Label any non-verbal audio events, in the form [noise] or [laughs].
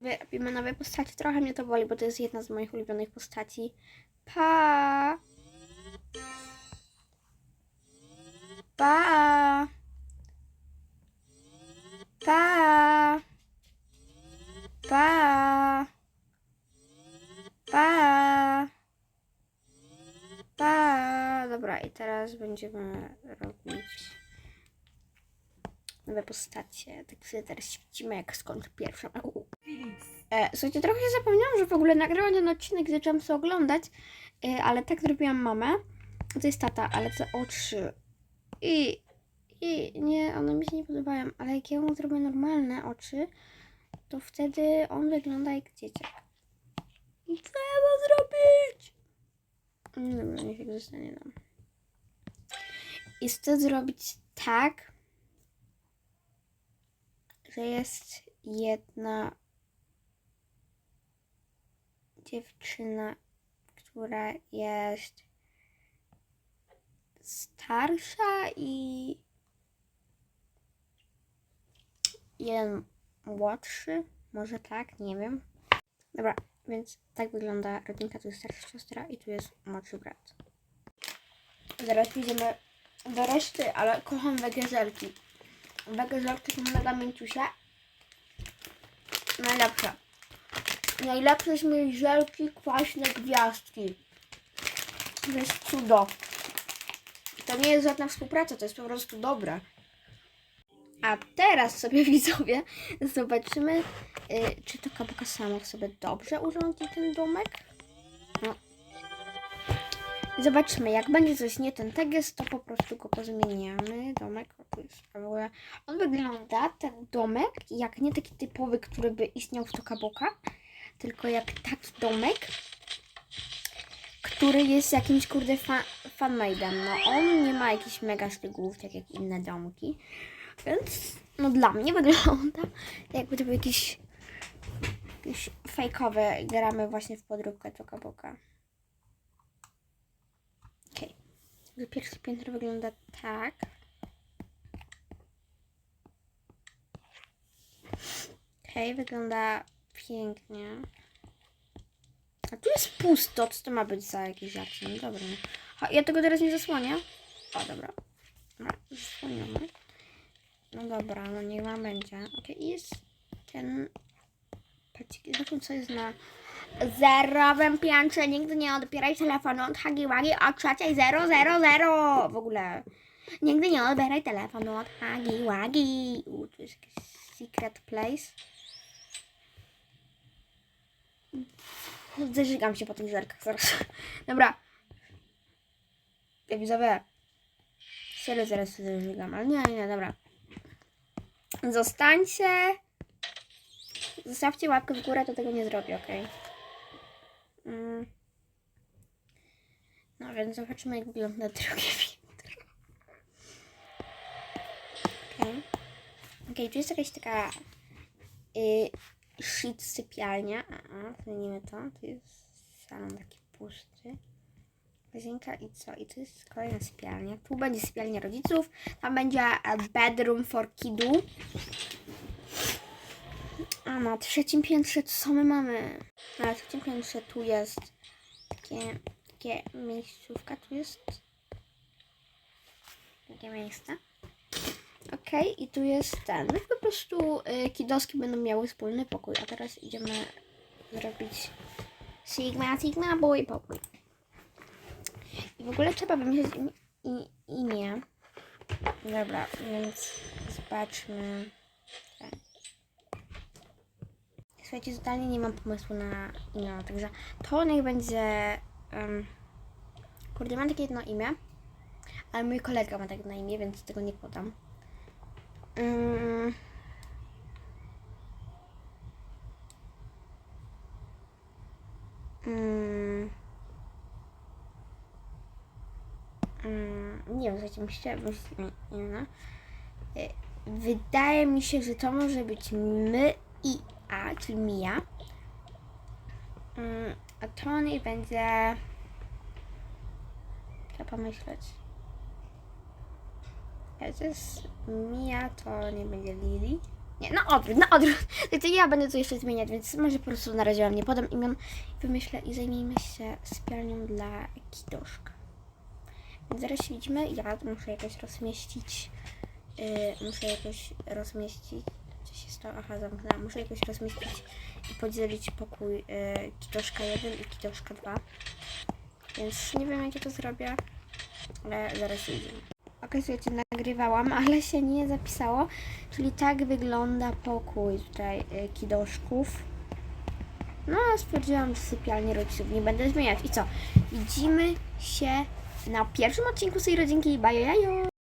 Robimy nowe postacie. Trochę mnie to boli, bo to jest jedna z moich ulubionych postaci. Pa! Pa! Pa! Pa! Pa! Pa! Dobra, i teraz będziemy robić nowe postacie. Tak sobie teraz świecimy, jak skończę pierwszą. E, słuchajcie, trochę zapomniałam, że w ogóle nagrałam ten odcinek, zaczęłam sobie oglądać, e, ale tak zrobiłam mamę. To jest tata, ale te oczy. I, I nie, one mi się nie podobają, ale jak ja mu zrobię normalne oczy, to wtedy on wygląda jak dzieciak. I co ja mam zrobić? No Dobra, niech jak zostanie nam. I chcę zrobić tak, że jest jedna dziewczyna, która jest starsza i jeden młodszy, może tak, nie wiem. Dobra, więc tak wygląda rodzinka, tu jest starsza siostra i tu jest młodszy brat. Zaraz pójdziemy do reszty, ale kocham wegezelki. Wegezelki są mega mięciusie. Najlepsze. Najlepsze mieć żelki kwaśne gwiazdki. To jest cudo. To nie jest żadna współpraca, to jest po prostu dobre. A teraz sobie [laughs] widzowie zobaczymy, y, czy to kabaka samo sobie dobrze urządzi ten domek. No. Zobaczymy, jak będzie coś nie ten teges, to po prostu go pozmieniamy. Domek, on wygląda, ten domek, jak nie taki typowy, który by istniał w Tokaboka, tylko jak taki domek, który jest jakimś kurde fa fanmade'em. No on nie ma jakichś mega szczegółów, tak jak inne domki. Więc no dla mnie [laughs] wygląda jakby to był jakiś, jakiś fejkowy. Gramy właśnie w podróbkę Tokaboka. Okej. Okay. Pierwsze piętro wygląda tak. Okej, okay, wygląda pięknie. A tu jest pusto, co to ma być za jakiś żart? No dobra. Ha, ja tego teraz nie zasłonię. O, dobra. Dobra, zasłonione. No dobra, no niech wam będzie. I jest ten... Patrzcie, zobaczmy co jest na zerowym piętrze. Nigdy nie odbieraj telefonu od Hagiwagi o trzeciej 000 w ogóle. Nigdy nie odbieraj telefonu od Hagiwagi. U, tu jest jakiś secret place. Zażygam się po tych zerkach zaraz. [laughs] Dobra. Ja widzowie. Serio zaraz się zażygam, ale nie, nie, dobra. Zostańcie. Zostawcie łapkę w górę, to tego nie zrobię, ok? Mm. No więc zobaczymy, jak wygląda drugie piętro. Okej. Okej, tu jest jakaś taka y, shit sypialnia. A, a, zmienimy to. Tu jest salon taki pusty. Łazienka i co? I tu jest kolejna sypialnia. Tu będzie sypialnia rodziców. Tam będzie e, bedroom for kidu. A na trzecim piętrze co my mamy? Na trzecim piętrze tu jest takie, takie miejscówka. Tu jest takie miejsce. Okej, okay, i tu jest ten. No po prostu y, kidoski będą miały wspólny pokój. A teraz idziemy zrobić Sigma, Sigma Boy pokój. I w ogóle trzeba wymyślić im, i, imię. Dobra, więc zobaczmy. Słuchajcie, totalnie nie mam pomysłu na imię, także to niech będzie... Um, kurde, mam takie jedno imię, ale mój kolega ma takie na imię, więc tego nie podam. Um, nie wiem, wymyślić inne. Y, Wydaje mi się, że to może być my i a, czyli Mia. Mm, a to niech będzie... Trzeba pomyśleć. Jak to jest Mia, to nie będzie Lily. Nie, na odwrót, na odwrót. [laughs] To ja będę tu jeszcze zmieniać, więc może po prostu na razie wam nie podam imion. Wymyślę i zajmijmy się sypialnią dla kidoszka. Więc zaraz się widzimy. Ja muszę jakoś rozmieścić. Yy, muszę jakoś rozmieścić. Co się stało? Aha, zamknęłam. Muszę jakoś rozmieścić i podzielić pokój yy, kidoszka 1 i kidoszka 2. Więc nie wiem, jak ja to zrobię, ale zaraz się widzimy. Słuchajcie, nagrywałam, ale się nie zapisało. Czyli tak wygląda pokój tutaj y, kidoszków. No, stwierdziłam, że sypialnię rodziców nie będę zmieniać. I co? Widzimy się na pierwszym odcinku z tej rodzinki. Bajo!